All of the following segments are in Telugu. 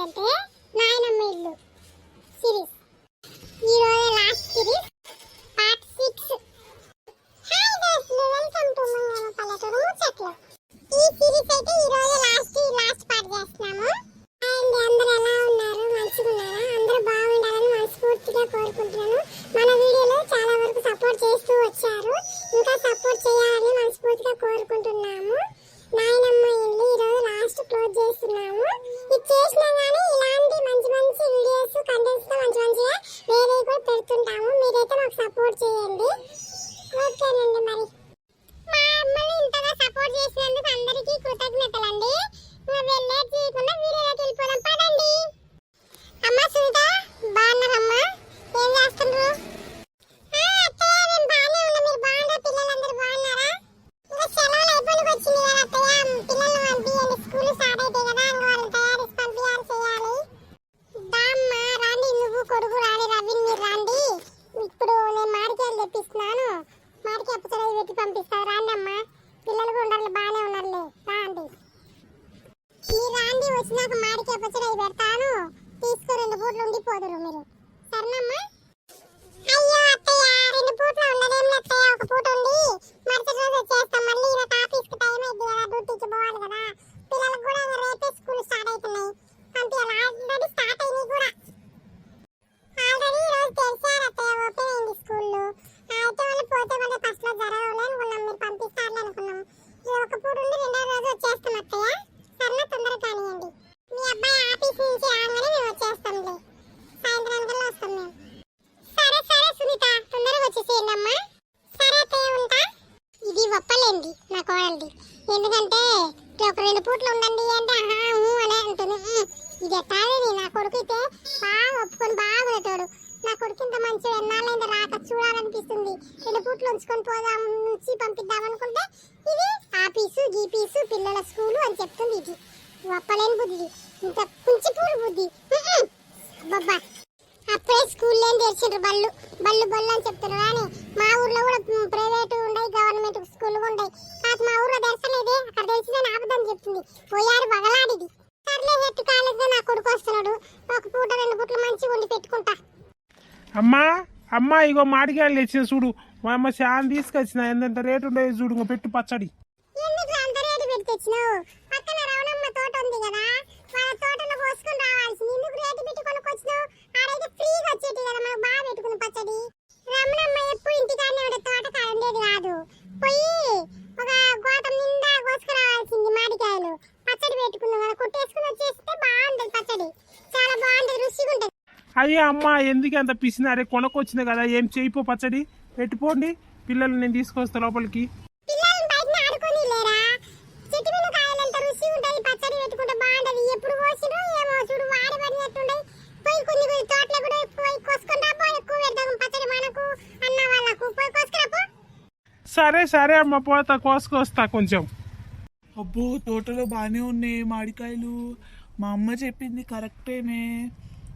ఏంటంటే నాయనమ్మ ఇల్లు. అట్లానండి మరి. మా ఇంతగా సపోర్ట్ చేసినందుకు అందరికీ కృతజ్ఞతలు అండి వెళ్ళే చేయకుండా వీడియోలోకి వెళ్ళిపోదాం. ఇది ఎట్టాది నా? కొడుకైతే బాగా ఒప్పుకొని బాగుంటాడు నా కొడుకు ఇంత మంచిగా ఎన్నాళ్ళైంది రాక చూడాలనిపిస్తుంది. రెండు పూట్లు ఉంచుకొని పోదాము నుంచి పంపిద్దాం అనుకుంటే ఇది ఆ పీసు పీసు పిల్లల స్కూలు అని చెప్తుంది ఇది. ఒప్పలేని బుద్ధి ఇంత కుంచిపూరు బుద్ధి. అబ్బబ్బా! అప్పుడే స్కూల్ లేని తెరిచిండ్రు బళ్ళు? బళ్ళు బళ్ళు అని చెప్తున్నారు కానీ మా ఊర్లో కూడా ప్రైవేట్ ఉండయి గవర్నమెంట్ స్కూల్ ఉండయి. కాదు మా ఊర్లో తెరచలేదే అక్కడ తెలిసిందని ఆపదని చెప్తుంది. పోయారు బగలాడిది. కర్లే ఎట్టి కాలేజ్ నా కొడుకు వస్తున్నాడు. ఒక పూట రెండు పూటలు మంచిగా ఉండి పెట్టుకుంటా. అమ్మా అమ్మా ఇగో మాడికాయలు తెచ్చిన చూడు. మా అమ్మ శాన్ తీసుకొచ్చిన. ఎంత రేటు ఉండేది చూడు ఇంకో పెట్టు పచ్చడి. ఎందుకు అంత రేటు పెట్టి తెచ్చిన అయ్యే అమ్మ ఎందుకు అంత పిసినారే కొనకొచ్చింది కదా ఏం చేయిపో పచ్చడి? పెట్టుకోండి. పిల్లలు నేను తీసుకొస్తా లోపలికి. సరే సరే అమ్మ పోతా కోసుకొస్తా కొంచెం. అబ్బో తోటలో బాగానే ఉన్నాయి మామిడికాయలు మా అమ్మ చెప్పింది కరెక్టేనే.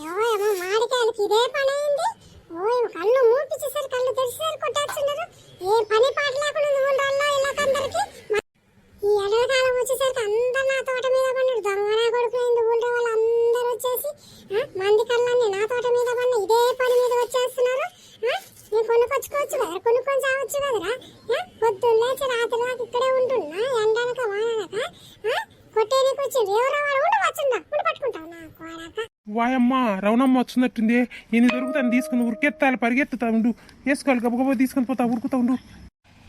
మాడికాయలకి ఇదే పని అయింది. ఓ కళ్ళు మూపించి అమ్మమ్మ వచ్చినట్టుంది. నేను దొరుకుతాను తీసుకుని ఉరికెత్తాలి పరిగెత్తుతా ఉండు. వేసుకోవాలి గబగబా తీసుకొని పోతా ఉరుకుతా ఉండు.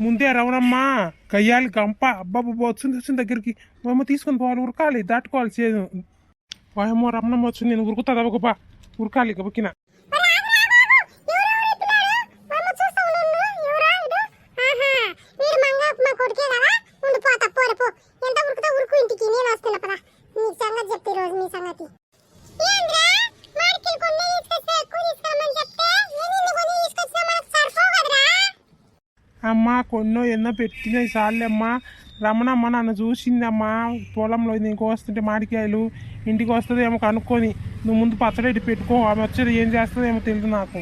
ముందే రవణమ్మా కయ్యాలి గంప అబ్బాబ్బా వచ్చింది వచ్చిన దగ్గరికి. మేము తీసుకొని పోవాలి ఉరకాలి దాటుకోవాలి చేయదు రమణమ్మ వచ్చింది నేను ఉరుకుతా గబగబా ఉరకాలి గబకినా. పెట్టినవి సార్లేమ్మా రమణమ్మ నన్ను చూసిందమ్మా. పొలంలో నీకు వస్తుంటే మాడికాయలు ఇంటికి వస్తుంది ఏమో కనుక్కొని. నువ్వు ముందు పచ్చడి పెట్టుకో. ఆమె వచ్చేది ఏం చేస్తుందేమో ఏమో నాకు.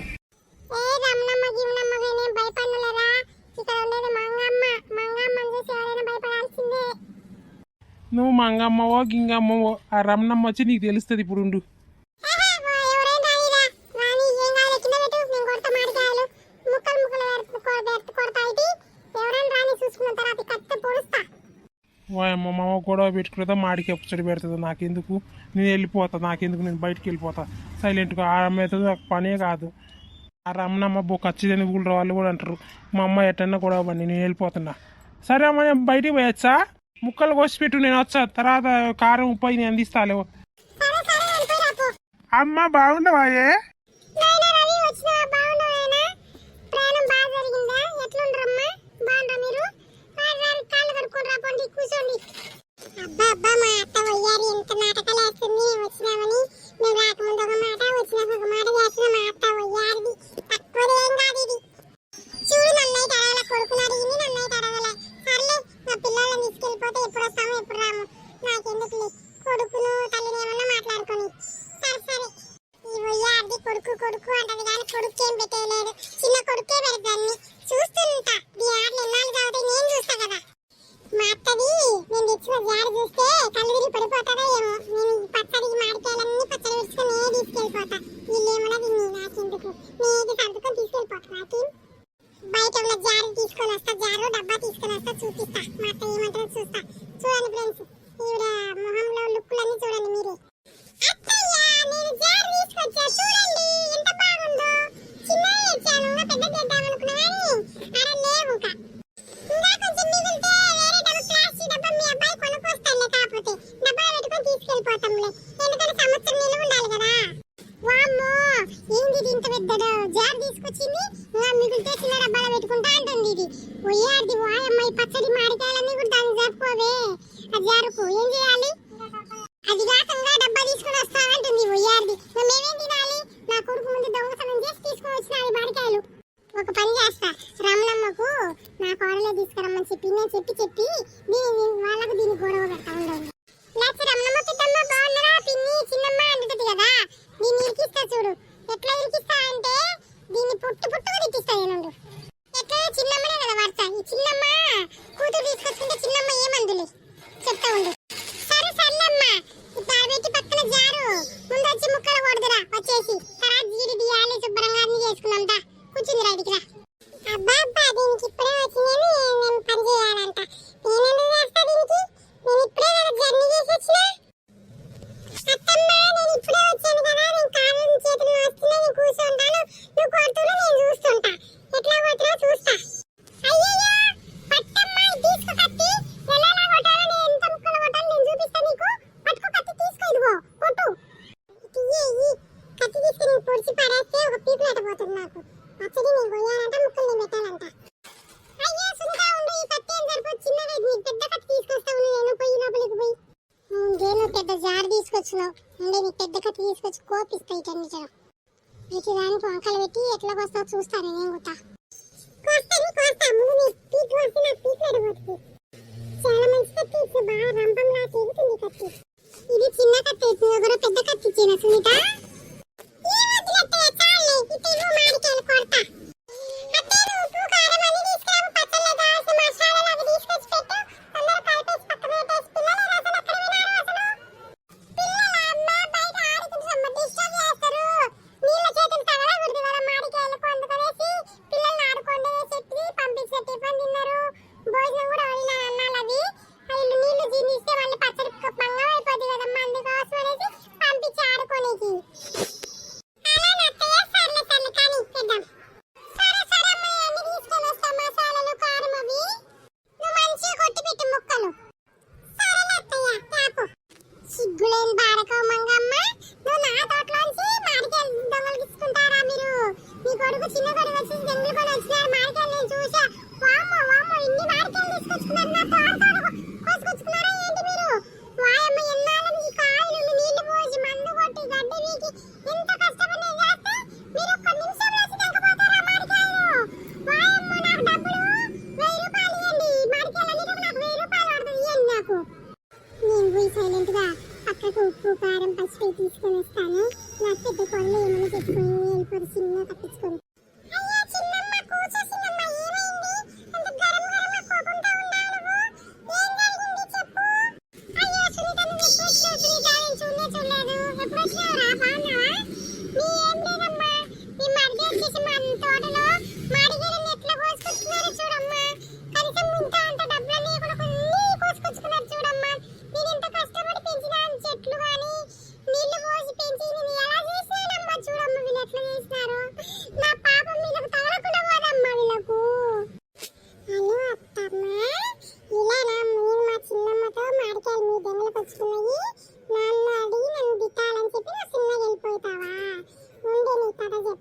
నువ్వు మంగమ్మవో గింగమ్మవో ఆ రమణమ్మ వచ్చి నీకు తెలుస్తుంది ఇప్పుడు మా అమ్మ గొడవ పెట్టుకుంటే మాడికి ఎప్పుడు పెడుతుంది. నాకెందుకు? నేను వెళ్ళిపోతా. నాకెందుకు? నేను బయటికి వెళ్ళిపోతా. సైలెంట్గా ఆమె అవుతుంది నాకు పనే కాదు. ఆ రమణమ్మ బొక్క వచ్చిందని ఊళ్ళో వాళ్ళు కూడా అంటారు. మా అమ్మ ఎట్టన్నా గొడవ అవ్వండి నేను వెళ్ళిపోతున్నా. సరే అమ్మ నేను బయటికి పోయొచ్చా? ముక్కలు కోసి పెట్టు నేను వచ్చా. తర్వాత కారం ఉప్పు నేను అందిస్తాలేవు అమ్మ బాగున్నావా తీసుకొని వస్తా జారు డబ్బా తీసుకొని వస్తా చూపిస్తా. మా అత్త ఏమంటారో చూస్తా. ఒక పని చేస్తా. రమణమ్మకు నా కోడలే తీసుకురమ్మని చెప్పి నేను చెప్పి చెప్పి దీని వాళ్ళకు దీన్ని గొడవ పెడతా ఉండవు నాకు ఇది కత్తి. ఇది చిన్న కత్తి ఇచ్చింది పెద్ద కత్తి ఇచ్చిందా సునీత. Golden Bar. الطريقة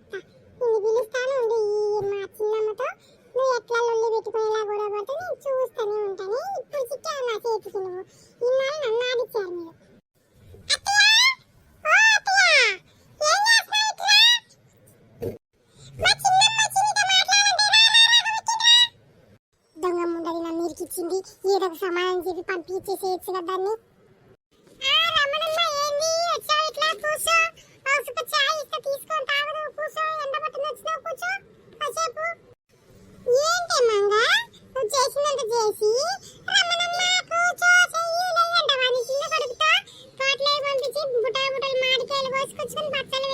বাচ্চা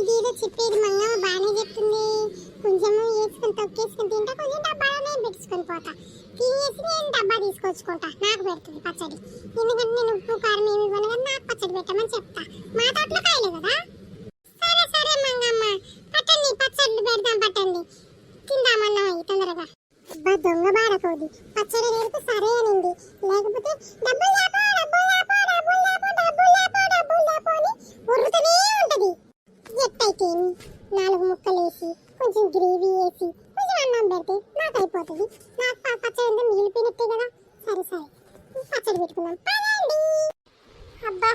ఇదేదో చెప్పేది మంగమ్మ బాగానే చెప్తుంది. కొంచెం వేసుకొని తొక్కేసుకొని తింటా కొంచెం డబ్బాలో నేను పెట్టుకొని పోతా. తినేసి నేను డబ్బా తీసుకొచ్చుకుంటా. నాకు పెడుతుంది పచ్చడి. ఎందుకంటే నేను ఉప్పు కారం ఏమి ఇవ్వను కానీ నాకు పచ్చడి పెట్టమని చెప్తా. మా తోటలో కాయలే కదా? సరే సరే మంగమ్మ. పట్టండి పచ్చడి పెడదాం పట్టండి. తిందామన్నా తొందరగా. అబ్బా దొంగ బాడకోది పచ్చడి రేపు సరే అనింది. లేకపోతే డబ్బులు లేపో డబ్బులు లేపో డబ్బులు లేపో డబ్బులు లేపో డబ్బులు లేపో అని ఉరుతూనే ఉంటుంది. ఎట్టయితే నాలుగు ముక్కలు వేసి కొంచెం గ్రేవీ వేసి కొంచెం అన్నం పెడితే నాకు అయిపోతుంది నాకు పచ్చడి ఎంత మిగిలిపోయినట్టే కదా? సరే సరే. పచ్చడి పెట్టుకున్నాం అబ్బా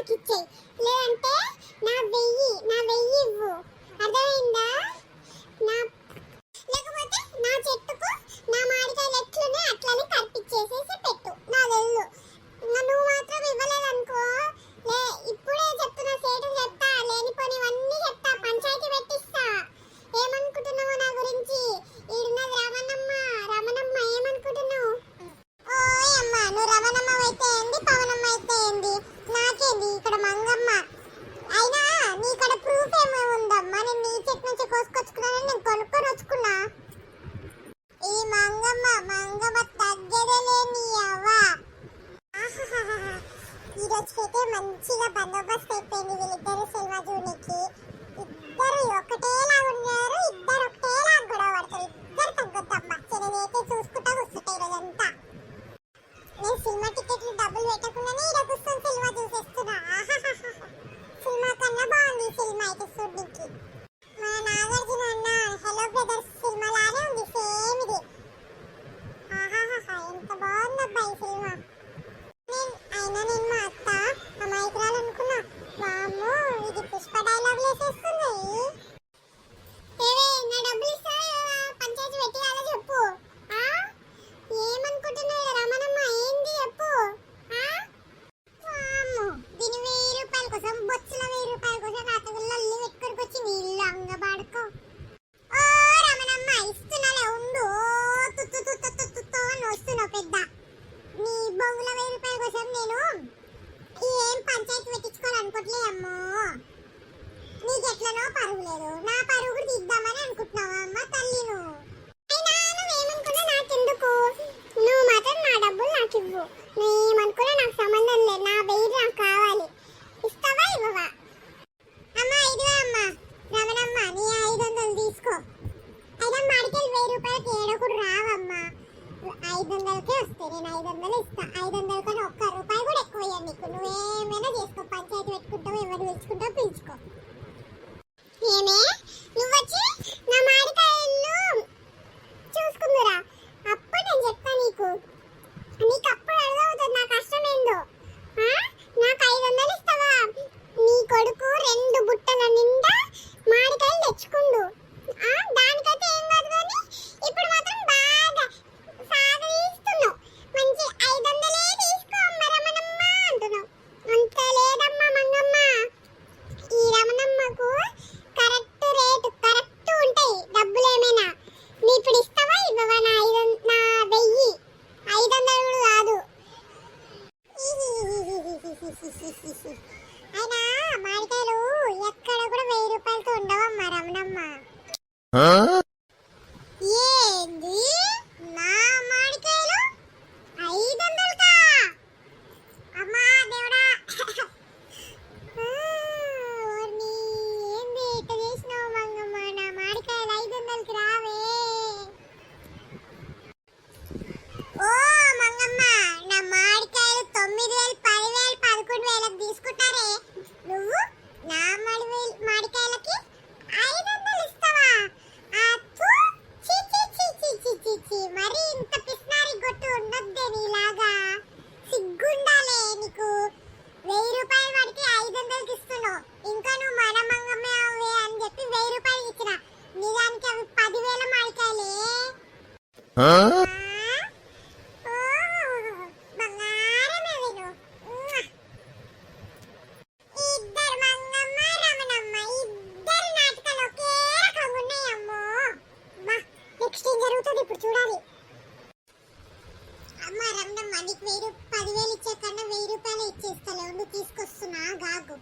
నాకు ఇచ్చేయి. లేదంటే నా వెయ్యి నా వెయ్యి ఇవ్వు. అర్థమైందా? మంచిగా బందోబస్తు అయిపోయింది వీళ్ళిద్దరు సినిమా చూడడానికి ಮಾಡ್ತೇನೆ ನಾ ಇದಾದ್ಮೇಲೆ రంగమ్మ నీకు వెయ్యి పదివేలు ఇచ్చే కన్నా వెయ్యి రూపాయలు ఇచ్చేస్తలేవు. నువ్వు తీసుకొస్తున్నా గాగు